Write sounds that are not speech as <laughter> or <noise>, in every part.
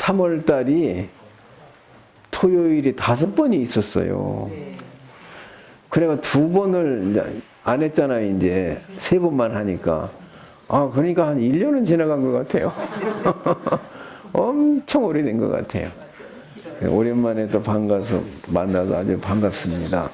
3월 달이 토요일이 다섯 번이 있었어요. 네. 그래가 두 번을 안 했잖아요, 이제. 세 번만 하니까. 아, 그러니까 한 1년은 지나간 것 같아요. <laughs> 엄청 오래된 것 같아요. 오랜만에 또 반가서 만나서 아주 반갑습니다.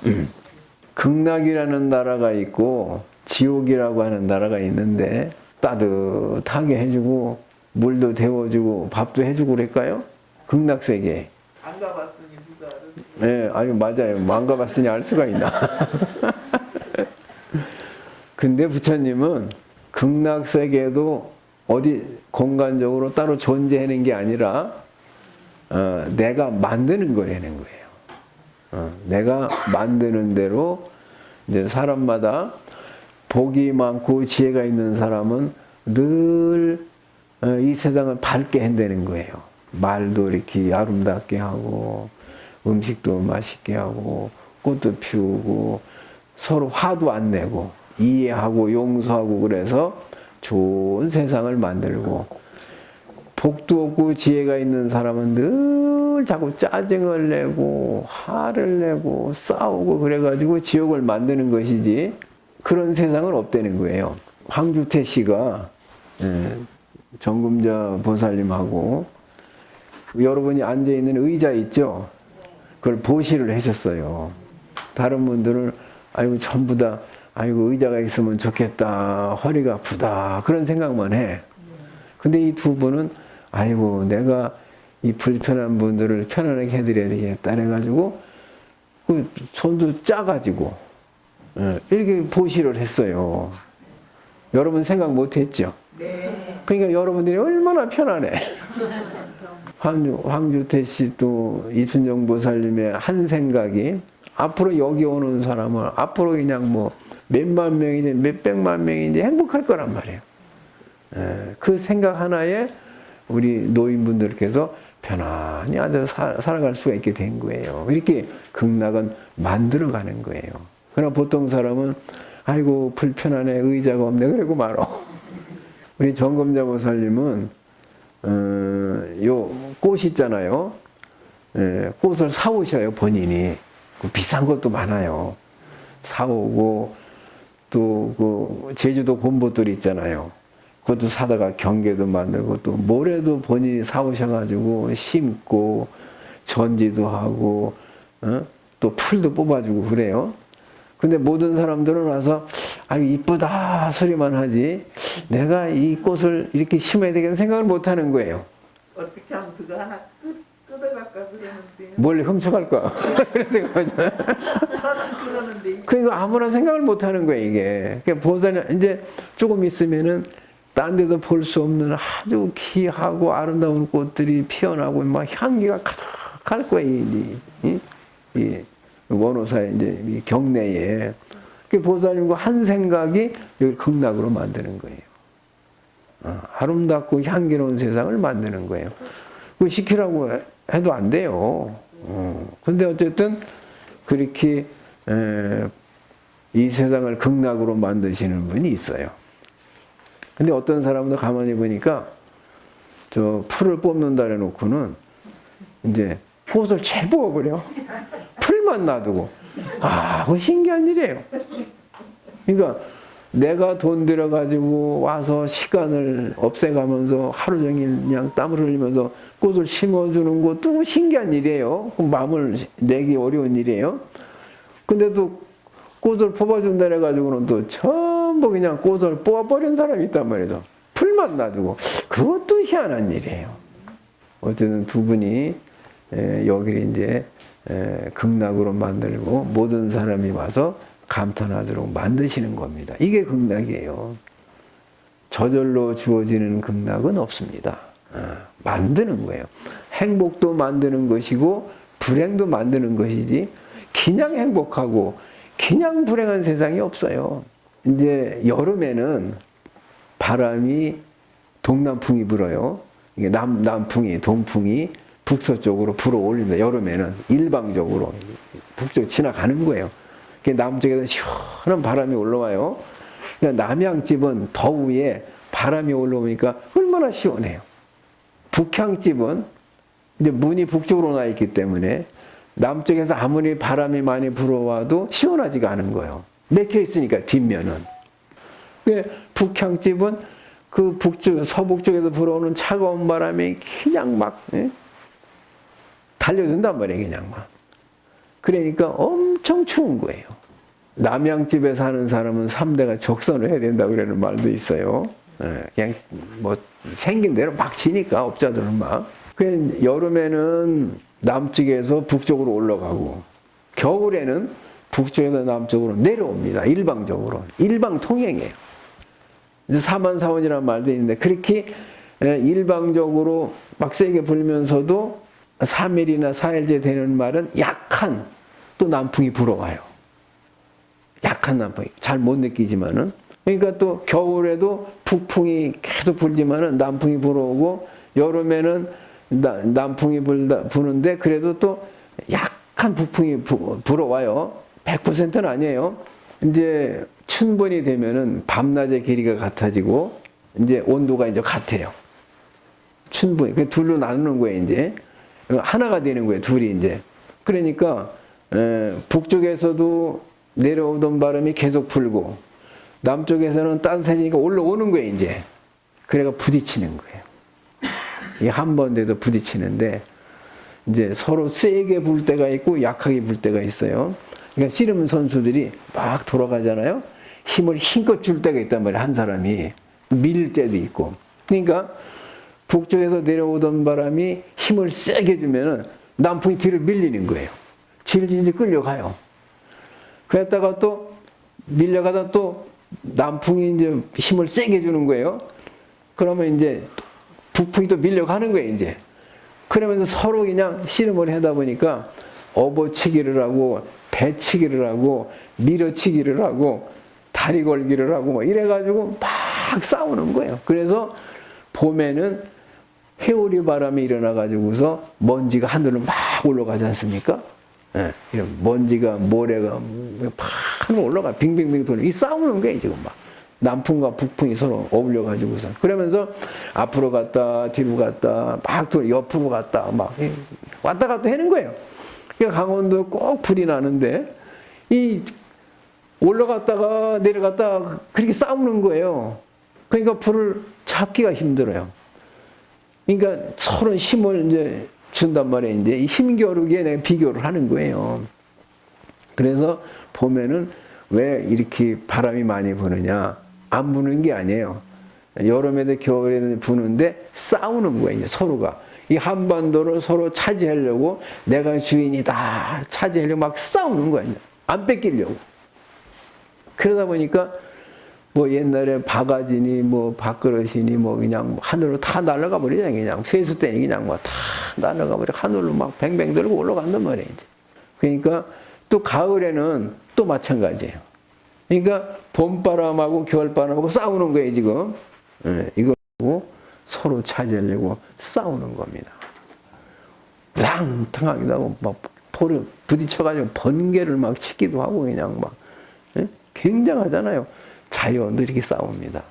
<clears throat> 극락이라는 나라가 있고 지옥이라고 하는 나라가 있는데 따뜻하게 해주고 물도 데워주고 밥도 해주고 그럴까요? 극락세계. 안 가봤으니 누가 알았지? 네, 아니 맞아요. 안 가봤으니 알 수가 있나. <laughs> 근데 부처님은 극락세계도 어디 공간적으로 따로 존재하는 게 아니라 어, 내가 만드는 거라는 거예요. 어, 내가 만드는 대로 이제 사람마다 복이 많고 지혜가 있는 사람은 늘 이 세상을 밝게 한다는 거예요. 말도 이렇게 아름답게 하고 음식도 맛있게 하고 꽃도 피우고 서로 화도 안 내고 이해하고 용서하고 그래서 좋은 세상을 만들고 복도 없고 지혜가 있는 사람은 늘 자꾸 짜증을 내고 화를 내고 싸우고 그래가지고 지옥을 만드는 것이지 그런 세상은 없다는 거예요. 황주태 씨가 예, 정금자 보살님하고 여러분이 앉아 있는 의자 있죠? 그걸 보시를 하셨어요. 다른 분들은 아이고 전부 다 아이고 의자가 있으면 좋겠다 허리가 아프다 그런 생각만 해. 근데 이 두 분은 아이고 내가 이 불편한 분들을 편안하게 해드려야 되겠다 해가지고 그 손도 짜가지고 예, 이렇게 보시를 했어요. 여러분 생각 못했죠? 네. 그러니까 여러분들이 얼마나 편안해. 황주, 황주태 씨또 이순정 보살님의 한 생각이 앞으로 여기 오는 사람은 앞으로 그냥 뭐 몇만 명이지 몇백만 명이지 행복할 거란 말이에요. 에, 그 생각 하나에 우리 노인분들께서 편안히 앉아서 사- 살아갈 수가 있게 된 거예요. 이렇게 극락은 만들어가는 거예요. 그러나 보통 사람은 아이고 불편하네 의자가 없네 그러고 말어. 우리 정검자 보살님은 어, 요꽃 있잖아요. 예, 꽃을 사오셔요 본인이. 그 비싼 것도 많아요. 사오고 또 그 제주도 곰보들 있잖아요. 그것도 사다가 경계도 만들고 또 모래도 본인이 사오셔가지고 심고 전지도 하고 어? 또 풀도 뽑아주고 그래요. 근데 모든 사람들은 와서 아 이쁘다 소리만 하지 내가 이 꽃을 이렇게 심어야 되겠다는 생각을 못 하는 거예요. 어떻게 하면 그거 하나 끄, 뜯어갈까 그러는데 뭘 훔쳐갈까? <laughs> 그런 생각하죠. 저는 그러는데 그러니까 아무나 생각을 못 하는 거예요, 이게. 그러니까 보살이 이제 조금 있으면은 딴 데도 볼 수 없는 아주 귀하고 아름다운 꽃들이 피어나고 막 향기가 가득할 거예요, 이, 이, 이 원호사의 이제 이 경내에. 그 보살님과 한 생각이 여기 극락으로 만드는 거예요. 어, 아름답고 향기로운 세상을 만드는 거예요. 그 시키라고 해도 안 돼요. 어, 근데 어쨌든 그렇게 에, 이 세상을 극락으로 만드시는 분이 있어요. 근데 어떤 사람도 가만히 보니까 저 풀을 뽑는다 해놓고는 이제 꽃을 채 부어버려. 풀만 놔두고. 아, 그 신기한 일이에요. 그러니까 내가 돈 들여가지고 와서 시간을 없애가면서 하루 종일 그냥 땀을 흘리면서 꽃을 심어주는 것도 신기한 일이에요. 그 마음을 내기 어려운 일이에요. 근데 또 꽃을 뽑아준다 해가지고는 또 전부 그냥 꽃을 뽑아버린 사람이 있단 말이죠. 풀만 놔두고. 그것도 희한한 일이에요. 어쨌든 두 분이 에, 여기를 이제 에, 극락으로 만들고 모든 사람이 와서 감탄하도록 만드시는 겁니다. 이게 극락이에요. 저절로 주어지는 극락은 없습니다. 아, 만드는 거예요. 행복도 만드는 것이고 불행도 만드는 것이지 그냥 행복하고 그냥 불행한 세상이 없어요. 이제 여름에는 바람이 동남풍이 불어요. 이게 남, 남풍이, 동풍이 북서쪽으로 불어 올립니다. 여름에는 일방적으로 북쪽 지나가는 거예요. 그 남쪽에서 시원한 바람이 올라와요. 그러니까 남양집은 더위에 바람이 올라오니까 얼마나 시원해요. 북향집은 이제 문이 북쪽으로 나 있기 때문에 남쪽에서 아무리 바람이 많이 불어와도 시원하지가 않은 거예요. 맥혀 있으니까 뒷면은. 그 북향집은 그 북쪽 서북쪽에서 불어오는 차가운 바람이 그냥 막 예? 달려든단 말이에요, 그냥 막. 그러니까 엄청 추운 거예요. 남양집에 사는 사람은 3대가 적선을 해야 된다고 그러는 말도 있어요. 예, 그냥 뭐 생긴 대로 막 지니까 업자들은 막. 그 여름에는 남쪽에서 북쪽으로 올라가고 겨울에는 북쪽에서 남쪽으로 내려옵니다. 일방적으로. 일방 통행이에요. 이제 사만사원이라는 말도 있는데 그렇게 예, 일방적으로 막 세게 불면서도 3일이나 4일째 되는 말은 약한 또 남풍이 불어와요. 약한 남풍이 잘 못 느끼지만은 그러니까 또 겨울에도 북풍이 계속 불지만은 남풍이 불어오고 여름에는 나- 남풍이 불다, 부는데 그래도 또 약한 북풍이 부, 불어와요. 100%는 아니에요. 이제 춘분이 되면은 밤낮의 길이가 같아지고 이제 온도가 이제 같아요. 춘분이 그 둘로 나누는 거예요 이제 하나가 되는 거예요 둘이 이제. 그러니까 에, 북쪽에서도 내려오던 바람이 계속 불고 남쪽에서는 따뜻해지니까 올라오는 거예요 이제. 그래가 부딪히는 거예요. 이한번 돼도 부딪히는데 이제 서로 세게 불 때가 있고 약하게 불 때가 있어요. 그러니까 씨름 선수들이 막 돌아가잖아요. 힘을 힘껏 줄 때가 있단 말이에요 한 사람이. 밀 때도 있고. 그러니까 북쪽에서 내려오던 바람이 힘을 세게 주면은 남풍이 뒤로 밀리는 거예요. 질질 끌려가요. 그랬다가 또 밀려가다 또 남풍이 이제 힘을 세게 주는 거예요. 그러면 이제 북풍이 또 밀려가는 거예요, 이제. 그러면서 서로 그냥 씨름을 하다 보니까 업어치기를 하고 배치기를 하고 밀어치기를 하고 다리 걸기를 하고 뭐 이래가지고 막 싸우는 거예요. 그래서 봄에는 해오리 바람이 일어나 가지고서 먼지가 하늘로 막 올라가지 않습니까? 예, 이런 먼지가 모래가 팍 올라가 빙빙빙 도는 이 싸우는 게 지금 막 남풍과 북풍이 서로 어울려 가지고서 그러면서 앞으로 갔다 뒤로 갔다 막 또 옆으로 갔다 막 예, 왔다 갔다 하는 거예요. 그러니까 강원도 꼭 불이 나는데 이 올라갔다가 내려갔다가 그렇게 싸우는 거예요. 그러니까 불을 잡기가 힘들어요. 그러니까 서로 힘을 이제 준단 말이에요. 이제 이 힘겨루기에 내가 비교를 하는 거예요. 그래서 봄에는 왜 이렇게 바람이 많이 부느냐? 안 부는 게 아니에요. 여름에도 겨울에도 부는데 싸우는 거예요. 서로가. 이 한반도를 서로 차지하려고 내가 주인이다 차지하려고 막 싸우는 거예요. 안 뺏기려고. 그러다 보니까 뭐 옛날에 바가지니 뭐 밥그릇이니 뭐 그냥 하늘로 다 날아가 버리잖아요. 그냥 세수 때니 그냥 뭐 다 날아가 버려 하늘로 막 뱅뱅 들고 올라간단 말이에요. 이제. 그러니까 또 가을에는 또 마찬가지예요. 그러니까 봄바람하고 겨울바람하고 싸우는 거예요 지금. 예, 이거 서로 차지하려고 싸우는 겁니다. 탕탕하기도 하고 막 포를 부딪혀가지고 번개를 막 치기도 하고 그냥 막 예? 굉장하잖아요. 자연도 이렇게 싸웁니다.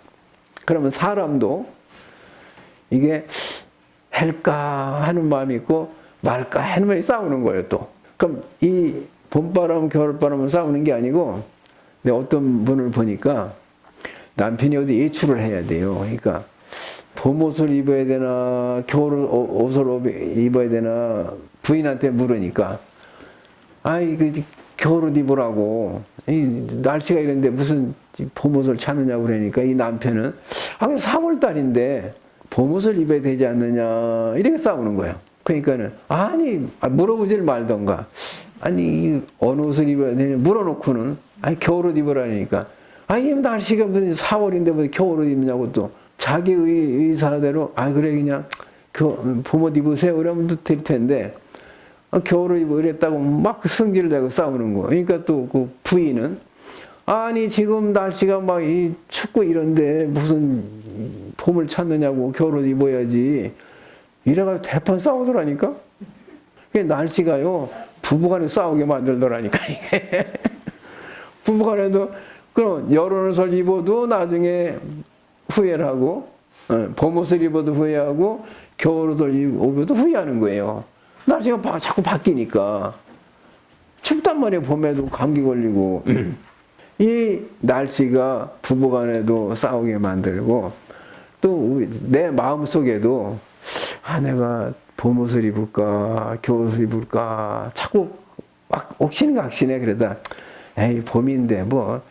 그러면 사람도 이게 할까 하는 마음이 있고 말까 하는 마음이 싸우는 거예요 또. 그럼 이 봄바람 겨울바람은 싸우는 게 아니고 내가 어떤 분을 보니까 남편이 어디 외출을 해야 돼요. 그러니까 봄옷을 입어야 되나 겨울 옷을 입어야 되나 부인한테 물으니까 아이 그 겨울옷 입으라고 이 날씨가 이런데 무슨 봄옷을 찾느냐고 그러니까 이 남편은 아 3월 달인데 봄옷을 입어야 되지 않느냐 이렇게 싸우는 거예요. 그러니까는 아니 아, 물어보질 말던가 아니 어느 옷을 입어야 되냐 물어놓고는 아니 겨울옷 입으라니까 아니 날씨가 무슨 4월인데 왜 겨울옷 입냐고 또 자기 의, 의사대로 아 그래 그냥 겨, 봄옷 입으세요 그러면 될 텐데 아, 겨울을 입어 이랬다고 막 성질을 내고 싸우는 거. 그러니까 또 그 부인은 아니 지금 날씨가 막 이 춥고 이런데 무슨 봄을 찾느냐고 겨울을 입어야지. 이래가지고 대판 싸우더라니까. 그 날씨가요 부부간에 싸우게 만들더라니까 이게. <laughs> 부부간에도 그럼 여름옷을 입어도 나중에 후회를 하고 어, 봄옷을 입어도 후회하고 겨울옷을 입어도 후회하는 거예요. 날씨가 바- 자꾸 바뀌니까. 춥단 말이에요. 봄에도 감기 걸리고. 이 날씨가 부부간에도 싸우게 만들고 또 내 마음 속에도 아 내가 봄옷을 입을까 겨울옷을 입을까 자꾸 막 옥신각신해 그러다. 에이 봄인데 뭐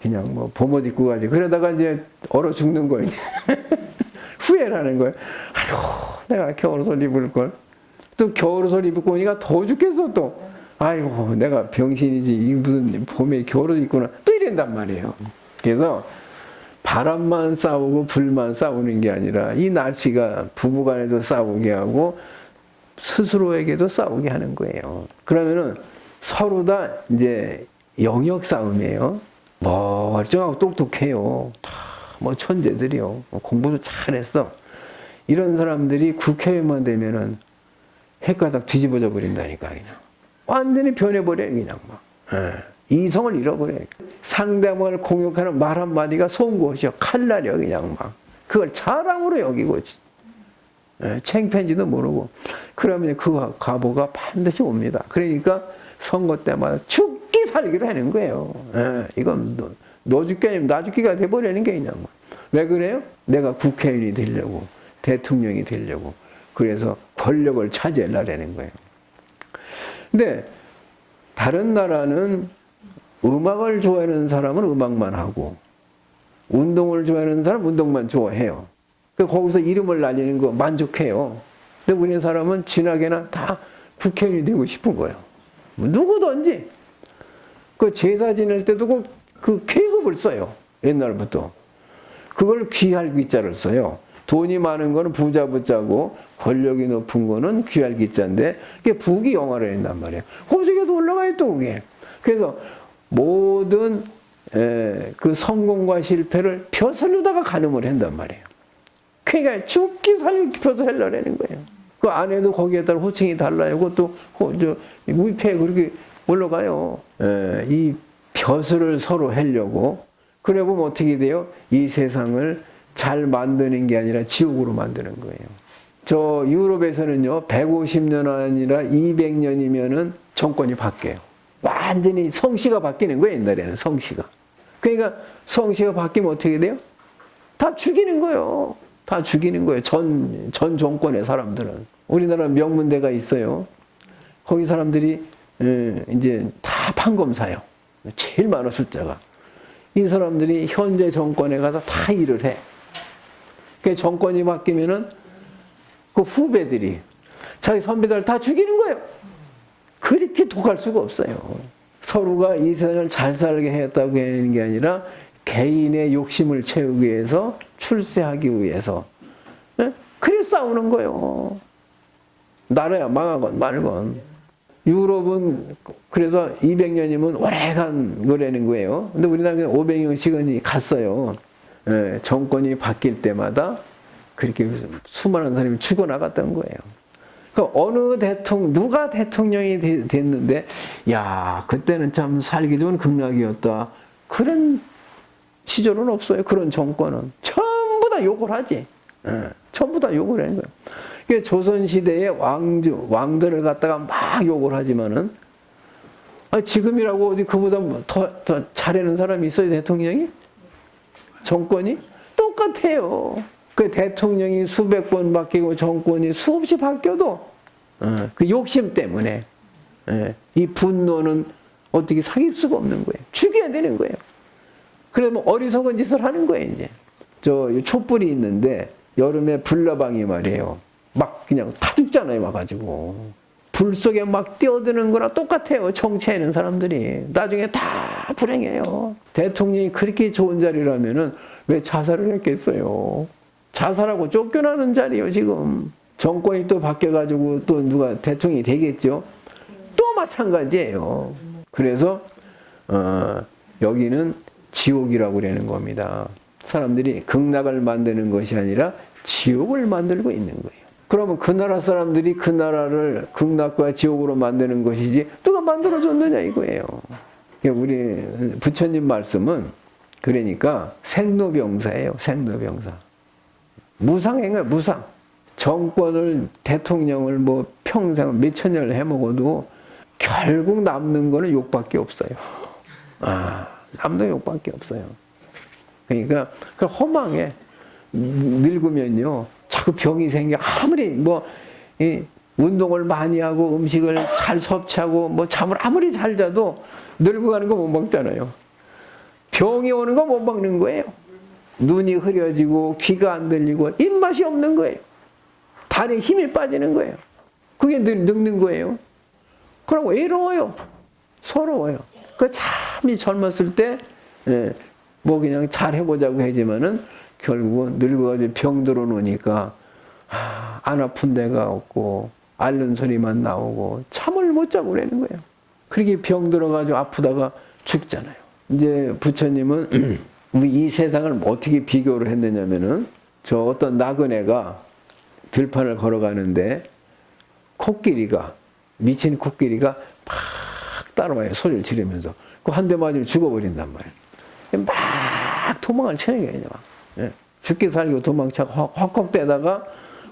그냥 뭐 봄옷 입고 가지. 그러다가 이제 얼어 죽는 거예요 <laughs> 후회라는 거예요 아휴 내가 겨울옷을 입을 걸. 또 겨울옷을 입고 오니까 더워 죽겠어 또 아이고 내가 병신이지 이 무슨 봄에 겨울옷 입구나 또 이런단 말이에요 그래서 바람만 싸우고 불만 싸우는 게 아니라 이 날씨가 부부간에도 싸우게 하고 스스로에게도 싸우게 하는 거예요. 그러면은 서로 다 이제 영역 싸움이에요. 멀쩡하고 똑똑해요. 다 뭐 천재들이요. 뭐 공부도 잘했어. 이런 사람들이 국회의원만 되면은 핵가닥 뒤집어져 버린다니까 그냥. 완전히 변해버려요 그냥 막. 예. 이성을 잃어버려요. 상대방을 공격하는 말 한마디가 송곳이요. 칼날이요 그냥 막. 그걸 자랑으로 여기고 예, 창피한지도 모르고 그러면 그 과보가 반드시 옵니다. 그러니까 선거 때마다 죽기 살기로 하는 거예요. 예, 이건 너, 너 죽기 아니면 나 죽기가 돼버리는 게 그냥. 왜 그래요? 내가 국회의원이 되려고 대통령이 되려고 그래서 권력을 차지하려는 거예요. 근데 다른 나라는 음악을 좋아하는 사람은 음악만 하고 운동을 좋아하는 사람은 운동만 좋아해요. 그 거기서 이름을 날리는 거 만족해요. 근데 우리 사람은 진하게나 다 국회의원이 되고 싶은 거예요. 뭐 누구든지 그 제사 지낼 때도 그, 그 계급을 써요. 옛날부터. 그걸 귀할 귀자를 써요. 돈이 많은 거는 부자 부자고 권력이 높은 거는 귀할 귀자인데 그게 부귀 영화를 한단 말이에요. 호적에도 올라가요 또 그게. 그래서 모든 에, 그 성공과 실패를 벼슬로다가 가늠을 한단 말이에요. 그러니까 죽기 살기 펴서 하려는 거예요. 그 안에도 거기에 따라 호칭이 달라요. 그것도 호, 저, 위패 그렇게 올라가요. 에, 이 벼슬을 서로 하려고 그래 보면 어떻게 돼요? 이 세상을 잘 만드는 게 아니라 지옥으로 만드는 거예요. 저 유럽에서는요, 150년 아니라 200년이면은 정권이 바뀌어요. 완전히 성씨가 바뀌는 거예요, 옛날에는 성씨가. 그러니까 성씨가 바뀌면 어떻게 돼요? 다 죽이는 거예요. 다 죽이는 거예요. 전, 전 정권의 사람들은. 우리나라 명문대가 있어요. 거기 사람들이, 예, 이제 다 판검사요. 제일 많아, 숫자가. 이 사람들이 현재 정권에 가서 다 일을 해. 그 정권이 바뀌면은 그 후배들이 자기 선배들 다 죽이는 거예요. 그렇게 독할 수가 없어요. 서로가 이 세상을 잘 살게 했다고 하는 게 아니라 개인의 욕심을 채우기 위해서 출세하기 위해서 예? 그래 싸우는 거예요. 나라야 망하건 말건. 유럽은 그래서 200년이면 오래간 거라는 거예요. 근데 우리나라는 500년씩은 갔어요. 예, 정권이 바뀔 때마다 그렇게 수많은 사람이 죽어나갔던 거예요. 그 어느 대통령, 누가 대통령이 되- 됐는데, 야, 그때는 참 살기 좋은 극락이었다. 그런 시절은 없어요. 그런 정권은. 전부 다 욕을 하지. 예, 전부 다 욕을 하는 거예요. 그 조선시대의 왕주, 왕들을 갖다가 막 욕을 하지만은, 아, 지금이라고 어디 그보다 뭐 더, 더 잘하는 사람이 있어요, 대통령이? 정권이? 똑같아요. 그 대통령이 수백 번 바뀌고 정권이 수없이 바뀌어도 어, 그 욕심 때문에 예, 이 분노는 어떻게 사귈 수가 없는 거예요. 죽여야 되는 거예요. 그러면 어리석은 짓을 하는 거예요, 이제. 저 촛불이 있는데 여름에 불나방이 말이에요. 막 그냥 다 죽잖아요, 와가지고. 불 속에 막 뛰어드는 거랑 똑같아요. 정치하는 사람들이. 나중에 다 불행해요. 대통령이 그렇게 좋은 자리라면은 왜 자살을 했겠어요? 자살하고 쫓겨나는 자리요, 지금. 정권이 또 바뀌어가지고 또 누가 대통령이 되겠죠? 또 마찬가지예요. 그래서, 어, 여기는 지옥이라고 그러는 겁니다. 사람들이 극락을 만드는 것이 아니라 지옥을 만들고 있는 거예요. 그러면 그 나라 사람들이 그 나라를 극락과 지옥으로 만드는 것이지 누가 만들어줬느냐 이거예요. 그러니까 우리 부처님 말씀은 그러니까 생로병사예요. 생로병사. 무상행은 무상. 정권을 대통령을 뭐 평생 몇천 년을 해먹어도 결국 남는 거는 욕밖에 없어요. 아 남는 욕밖에 없어요. 그러니까 그 허망해 늙으면요 자꾸 병이 생겨 아무리 뭐 이, 운동을 많이 하고 음식을 잘 섭취하고 뭐 잠을 아무리 잘 자도 늙어가는 거 못 먹잖아요. 병이 오는 거 못 먹는 거예요. 눈이 흐려지고 귀가 안 들리고 입맛이 없는 거예요. 단에 힘이 빠지는 거예요. 그게 늙, 늙는 거예요. 그럼 외로워요. 서러워요. 그 참 이 젊었을 때, 예, 뭐 그냥 잘 해보자고 하지만은 결국은 늙어가지고 병 들어놓으니까 아, 안 아픈 데가 없고 앓는 소리만 나오고 잠을 못 자고 그러는 거예요. 그렇게 병 들어가지고 아프다가 죽잖아요. 이제 부처님은 우리 <clears throat> 이 세상을 어떻게 비교를 했느냐면은 저 어떤 나그네가 들판을 걸어가는데 코끼리가 미친 코끼리가 막 따라와요 소리를 지르면서 그 한 대 맞으면 죽어버린단 말이에요 막 도망을 치는 거예요 막. 예. 죽게 살고 도망쳐 헉헉대다가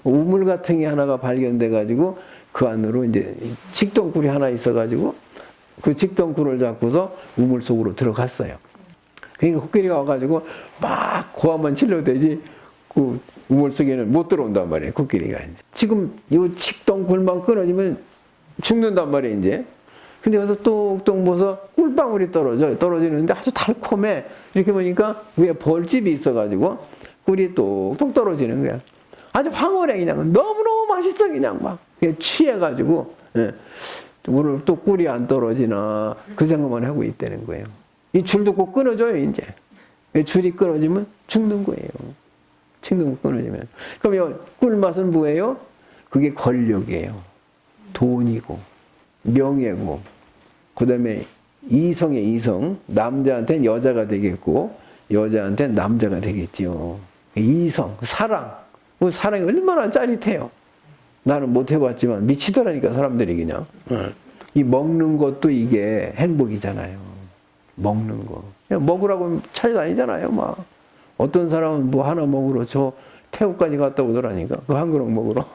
우물 같은 게 하나가 발견돼 가지고 그 안으로 이제 직동굴이 하나 있어 가지고 그 직동굴을 잡고서 우물 속으로 들어갔어요 그러니까 코끼리가 와가지고 막 고함만 질러대지 그 우물 속에는 못 들어온단 말이에요 코끼리가 이제 지금 요 칙동굴만 끊어지면 죽는단 말이에요 이제 근데 여기서 똑똑 모서 꿀방울이 떨어져 떨어지는데 아주 달콤해 이렇게 보니까 위에 벌집이 있어가지고 꿀이 똑똑 떨어지는 거야 아주 황홀해 그냥 너무너무 맛있어 그냥 막 취해가지고 예. 오늘 또 꿀이 안 떨어지나 그 생각만 하고 있다는 거예요 이 줄도 꼭 끊어져요, 이제. 이 줄이 끊어지면 죽는 거예요. 친구 끊어지면. 그럼 이 꿀맛은 뭐예요? 그게 권력이에요. 돈이고, 명예고, 그 다음에 이성의 이성, 남자한테는 여자가 되겠고, 여자한테는 남자가 되겠지요. 이성, 사랑. 그 사랑이 얼마나 짜릿해요. 나는 못 해봤지만 미치더라니까, 사람들이 그냥. 이 먹는 것도 이게 행복이잖아요. 먹는 거. 그냥 먹으라고 찾아다니잖아요, 막. 어떤 사람은 뭐 하나 먹으러 저 태국까지 갔다 오더라니까. 그 한 그릇 먹으러.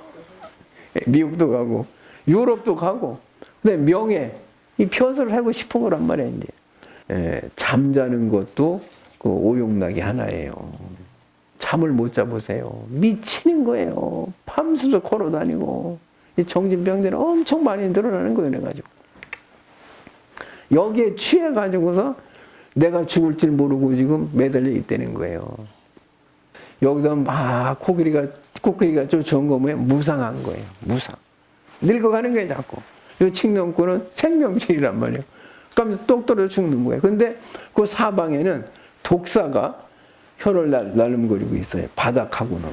<laughs> 미국도 가고, 유럽도 가고. 근데 명예, 이 벼슬을 하고 싶은 거란 말이야, 이제. 예, 잠자는 것도 그 오용락이 하나예요. 잠을 못 자보세요. 미치는 거예요. 밤새서 걸어 다니고. 이 정신병들은 엄청 많이 늘어나는 거예요, 그래가지고. 여기에 취해가지고서 내가 죽을 줄 모르고 지금 매달려 있다는 거예요. 여기서 막 코끼리가, 코끼리가 쫓아온 거 뭐예요? 무상한 거예요. 무상. 늙어가는 거예요, 자꾸. 이 칙령꾼은 생명체이란 말이에요. 그럼 똑 떨어져 죽는 거예요. 근데 그 사방에는 독사가 혀를 날, 날름거리고 있어요. 바닥하고는.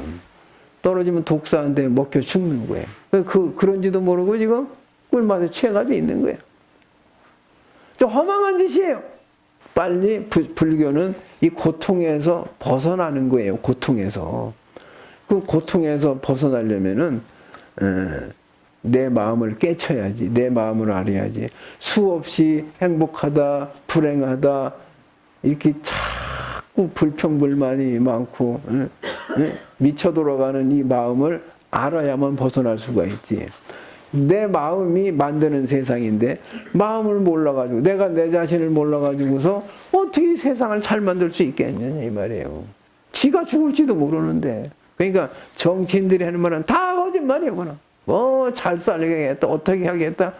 떨어지면 독사한테 먹혀 죽는 거예요. 그, 그런지도 모르고 지금 꿀맛에 취해가지고 있는 거예요. 저 허망한 짓이에요. 빨리 부, 불교는 이 고통에서 벗어나는 거예요. 고통에서. 그 고통에서 벗어나려면은, 에, 내 마음을 깨쳐야지. 내 마음을 알아야지. 수없이 행복하다, 불행하다, 이렇게 자꾸 불평불만이 많고, 미쳐 돌아가는 이 마음을 알아야만 벗어날 수가 있지. 내 마음이 만드는 세상인데 마음을 몰라가지고 내가 내 자신을 몰라가지고서 어떻게 세상을 잘 만들 수 있겠느냐 이 말이에요. 지가 죽을지도 모르는데 그러니까 정치인들이 하는 말은 다 거짓말이에요. 그는 뭐잘 살리겠다 어떻게 하겠다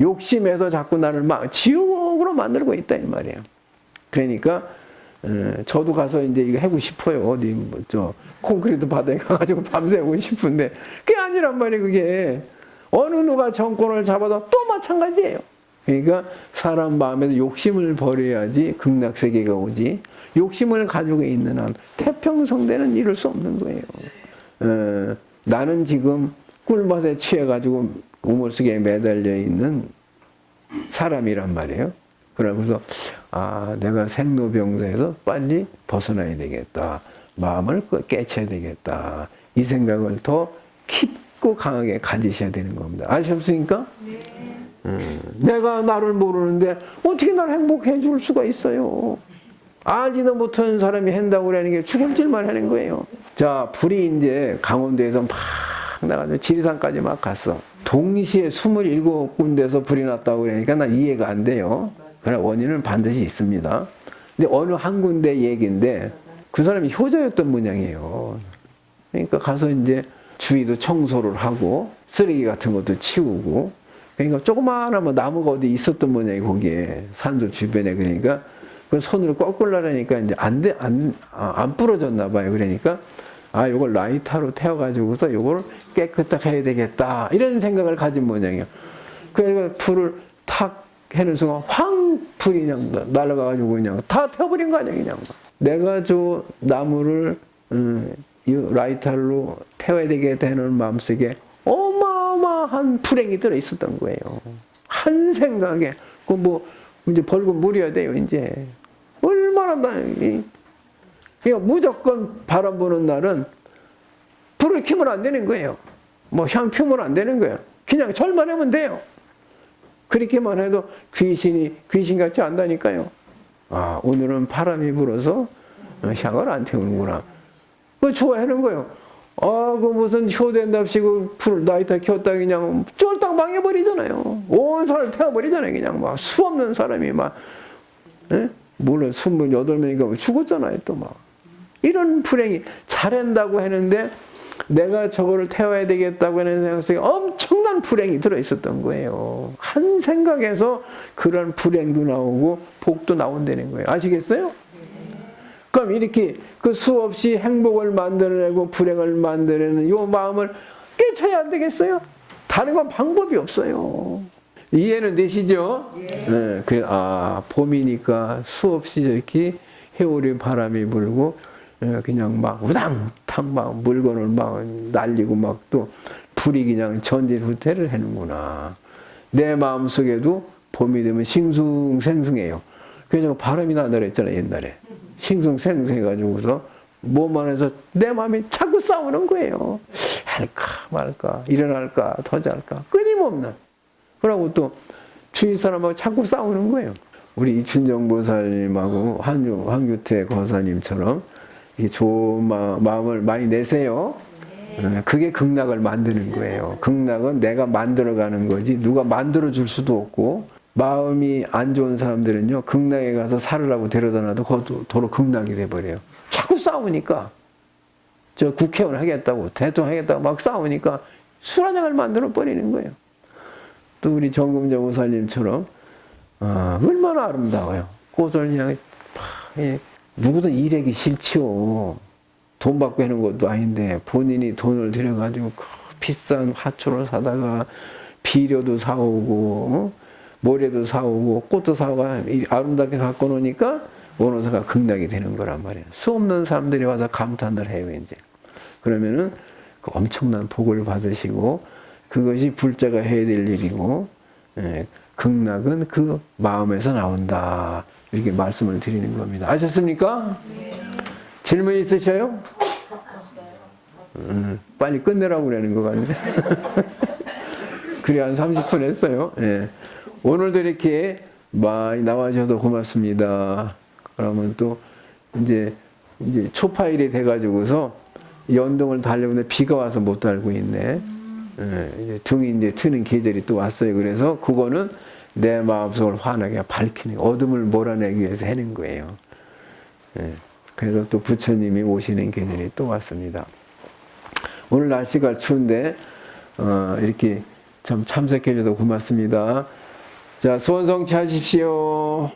욕심에서 자꾸 나를 막 지옥으로 만들고 있다 이 말이에요. 그러니까 어, 저도 가서 이제 이거 하고 싶어요. 어디 뭐저 콘크리트 바다에 가가지고 <laughs> 밤새고 싶은데 그게 아니란 말이에요. 그게 어느 누가 정권을 잡아도 또 마찬가지예요. 그러니까 사람 마음에서 욕심을 버려야지 극락 세계가 오지. 욕심을 가지고 있는 한 태평성대는 이룰 수 없는 거예요. 어, 나는 지금 꿀맛에 취해가지고 우물 속에 매달려 있는 사람이란 말이에요. 그러면서 아 내가 생로병사에서 빨리 벗어나야 되겠다. 마음을 깨쳐야 되겠다. 이 생각을 더 깊고 강하게 가지셔야 되는 겁니다. 아셨습니까? 네. 음, 내가 나를 모르는데 어떻게 날 행복해 줄 수가 있어요? 알지도 못하는 사람이 한다고 그러는 게 죽음질만 하는 거예요. 자, 불이 이제 강원도에서 막 나가지고 지리산까지 막 갔어. 동시에 27군데서 불이 났다고 그러니까 난 이해가 안 돼요. 그러나 원인은 반드시 있습니다. 근데 어느 한 군데 얘기인데 그 사람이 효자였던 모양이에요. 그러니까 가서 이제 주위도 청소를 하고 쓰레기 같은 것도 치우고 그러니까 조그마한 뭐 나무가 어디 있었던 모양이 거기에 산소 주변에 그러니까 그 손으로 꺾으려니까 이제 안 돼, 안, 아, 안 부러졌나 봐요. 그러니까 아, 요걸 라이터로 태워가지고서 요걸 깨끗하게 해야 되겠다. 이런 생각을 가진 모양이에요. 그래서 불을 탁 해는 순간 황 불이 그냥 날아가가지고 그냥 다 태워버린 거 아니야, 그냥. 내가 저 나무를, 음, 이 라이터로 태워야 되겠다는 마음속에 어마어마한 불행이 들어 있었던 거예요. 한 생각에. 그 뭐, 이제 벌금 물어야 돼요, 이제. 얼마나 나, 이, 그러니까 무조건 바람 부는 날은 불을 켜면 안 되는 거예요. 뭐 향 피우면 안 되는 거예요. 그냥 절만 하면 돼요. 그렇게만 해도 귀신이 귀신같이 안다니까요. 아, 오늘은 바람이 불어서 향을 안 태우는구나. 그 좋아하는 거예요. 아, 그 무슨 효된답시고 불 나이터 켰다 그냥 쫄딱 망해버리잖아요. 온 사람 태워버리잖아요. 그냥 막 수 없는 사람이 막, 예? 물론 28명인가 죽었잖아요. 또 막. 이런 불행이 잘한다고 했는데 내가 저거를 태워야 되겠다고 하는 생각 속에 엄청난 불행이 들어 있었던 거예요. 한 생각에서 그런 불행도 나오고 복도 나온다는 거예요. 아시겠어요? 그럼 이렇게 그 수없이 행복을 만들어내고 불행을 만들어내는 요 마음을 깨쳐야 안 되겠어요? 다른 건 방법이 없어요. 이해는 되시죠? 네. 그래, 아, 봄이니까 수없이 이렇게 해오리 바람이 불고, 예, 그냥 막 우당탕 막 물건을 막 날리고 막 또 불이 그냥 전진 후퇴를 하는구나. 내 마음 속에도 봄이 되면 싱숭생숭해요. 그래서 바람이 난다 그랬잖아, 옛날에. 싱숭생숭해가지고서 몸 안에서 내 마음이 자꾸 싸우는 거예요. 할까 말까, 일어날까, 더 잘까, 끊임없는. 그러고 또 주위 사람하고 자꾸 싸우는 거예요. 우리 이춘정 보살님하고 한유, 황규태 거사님처럼 이 좋은 마, 마음을 많이 내세요. 어, 그게 극락을 만드는 거예요. 극락은 내가 만들어가는 거지 누가 만들어 줄 수도 없고 마음이 안 좋은 사람들은요 극락에 가서 살으라고 데려다 놔도 그것도 도로 극락이 돼버려요. 자꾸 싸우니까 저 국회의원 하겠다고 대통령 하겠다고 막 싸우니까 술한장을 만들어 버리는 거예요. 또 우리 정금정 우사님처럼 아, 얼마나 아름다워요. 꽃을 그냥 팍, 예. 누구든 일하기 싫지요. 돈 받고 하는 것도 아닌데 본인이 돈을 들여가지고 그 비싼 화초를 사다가 비료도 사오고 어? 모래도 사오고 꽃도 사오고 이 아름답게 갖고 노니까 원호사가 극락이 되는 거란 말이에요. 수 없는 사람들이 와서 감탄을 해요 이제. 그러면은 그 엄청난 복을 받으시고 그것이 불자가 해야 될 일이고 예, 극락은 그 마음에서 나온다 이렇게 말씀을 드리는 겁니다. 아셨습니까? 질문 있으셔요? 음, 빨리 끝내라고 그러는 것 같은데. <laughs> 그래 한 30분 했어요. 예. 오늘도 이렇게 많이 나와주셔서 고맙습니다. 그러면 또 이제 이제 초파일이 돼가지고서 연동을 달려는데 비가 와서 못 달고 있네. 예, 이제 등이 이제 트는 계절이 또 왔어요. 그래서 그거는 내 마음속을 환하게 밝히는 어둠을 몰아내기 위해서 하는 거예요. 예, 그래서 또 부처님이 오시는 계절이 또 왔습니다. 오늘 날씨가 추운데 어, 이렇게 참 참석해 줘서 고맙습니다. 자, 소원 성취 하십시오.